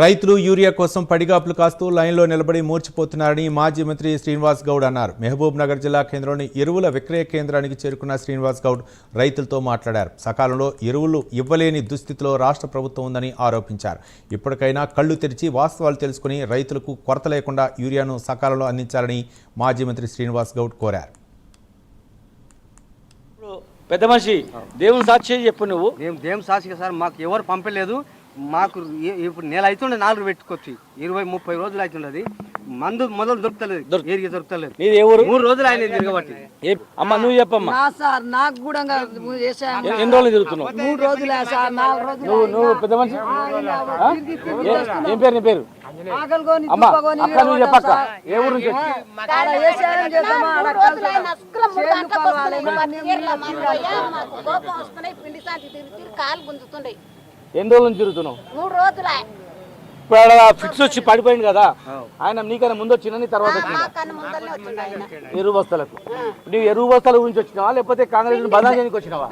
రైతులు యూరియా కోసం పడిగాపులు కాస్తూ లైన్లో నిలబడి మూర్చిపోతున్నారని మాజీ మంత్రి శ్రీనివాస్ గౌడ్ అన్నారు. మహబూబ్ నగర్ జిల్లా కేంద్రంలోని ఎరువుల విక్రయ కేంద్రానికి చేరుకున్న శ్రీనివాస్ గౌడ్ రైతులతో మాట్లాడారు. సకాలంలో ఎరువులు ఇవ్వలేని దుస్థితిలో రాష్ట్ర ప్రభుత్వం ఉందని ఆరోపించారు. ఇప్పటికైనా కళ్ళు తెరిచి వాస్తవాలు తెలుసుకుని రైతులకు కొరత లేకుండా యూరియాను సకాలంలో అందించాలని మాజీ మంత్రి శ్రీనివాస్ గౌడ్ కోరారు. పెద్ద మనిషి దేవుని సాక్షి చెప్పు నువ్వు. మేము దేం సాక్షిగా సార్ మాకు ఎవరు పంపలేదు. మాకు ఇప్పుడు నెల అవుతుండే నాలుగు పెట్టుకొచ్చి ఇరవై ముప్పై రోజులు అవుతుండదు మందు మొదలు దొరుకుతలేదు దొరుకుతలేదు. నీది ఊరు? మూడు రోజులు ఆయన తిరగబట్టి అమ్మ నువ్వు చెప్పమ్మా. నా సార్ నాకు కూడా ఎన్ని రోజులు తిరుగుతున్నావు? మూడు రోజులే సార్ నాలుగు రోజులు నువ్వు నువ్వు పెద్ద మనిషి? ఏ- పేరు నీ పేరు? అమ్మా అక్క నువ్వు చెప్పక్క. ఏ ఊరు నుంచి కాలు గుంజుతున్నాయి. ఎన్ని రోజుల నుంచి తిరుగుతున్నావు? మూడు రోజులే. ఇప్పుడు ఆడ ఫిక్స్ వచ్చి పడిపోయింది కదా. ఆయన నీకైనా ముందు వచ్చిన నీ తర్వాత వచ్చిందా? ఎరువు బస్తాలకు. నువ్వు ఎరువు బస్తాల గురించి వచ్చినావా? లేకపోతే కాంగ్రెస్ బదనాలు చేయడానికి వచ్చినావా?